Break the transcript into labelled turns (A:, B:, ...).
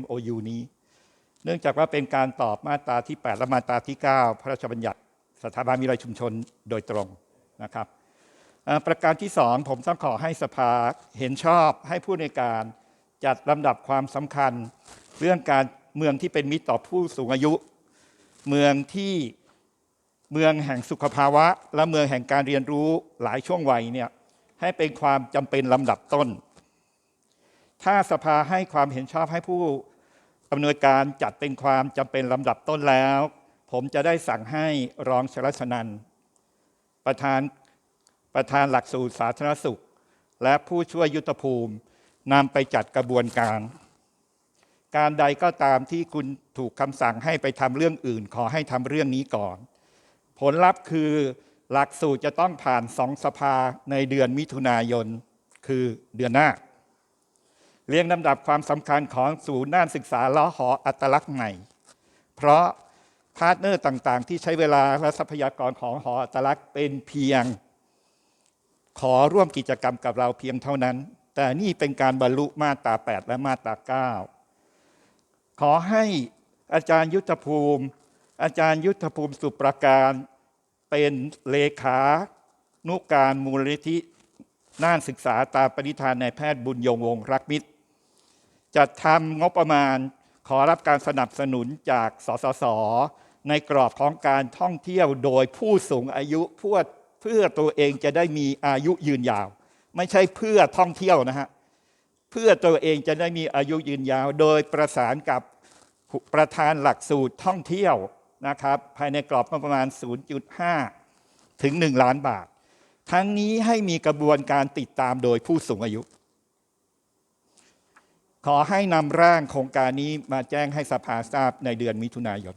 A: MOU นี้ เนื่องจากว่าเป็นการตอบมาตราที่ 8 และมาตราที่ 9 พระราชบัญญัติ สถาบันวิทยชุมชนโดยตรงนะครับประการที่สองผมต้องขอให้สภาเห็นชอบให้ผู้ในการจัดลำดับความสำคัญ เรื่องการเมืองที่เป็นมิตรต่อผู้สูงอายุ เมืองที่เมืองแห่งสุขภาวะ และเมืองแห่งการเรียนรู้หลายช่วงวัยเนี่ยให้เป็นความจำเป็นลำดับต้น ถ้าสภาให้ความเห็นชอบให้ผู้อำนวยการจัดเป็นความจำเป็นลำดับต้นแล้ว ผมจะได้สั่งให้รองชลชนันประธานประธานหลักสูตรสาธารณสุข และผู้ช่วยยุทธภูมินำไปจัดกระบวนการ การใดก็ตามที่คุณถูกคำสั่งให้ไปทำเรื่องอื่น ขอให้ทำเรื่องนี้ก่อน ผลลัพธ์คือหลักสูตรจะต้องผ่านสองสภาในเดือนมิถุนายน คือเดือนหน้า เรียงลำดับความสำคัญของศูนย์ด้านศึกษาล้อหออัตลักษณ์ใหม่ เพราะพาร์ทเนอร์ต่างๆ ที่ใช้เวลาและทรัพยากรของหออัตลักษณ์เป็นเพียง ขอร่วมกิจกรรมกับเราเพียงเท่านั้น แต่นี่เป็นการบรรลุมาตรา 8 และมาตรา 9 ขอให้อาจารย์ยุทธภูมิ อาจารย์ยุทธภูมิสุประการเป็นเลขานุการมูลนิธิน่านศึกษาตามปณิธานนายแพทย์บุญยงวงรักมิตร จัดทำงบประมาณ ขอรับการสนับสนุนจากสสส ในกรอบของการท่องเที่ยวโดยผู้สูงอายุเพื่อเพื่อตัวเองจะได้มีอายุยืนยาว ไม่ใช่เพื่อท่องเที่ยวนะฮะเพื่อตัวเองจะได้มีอายุยืนยาว โดยประสานกับประธานหลักสูตรท่องเที่ยวนะครับภายในกรอบงบประมาณ 0.5 ถึง 1 ล้านบาท ทั้งนี้ให้มีกระบวนการติดตามโดยผู้สูงอายุ ขอให้นำร่างโครงการนี้มาแจ้งให้สภาทราบในเดือนมิถุนายน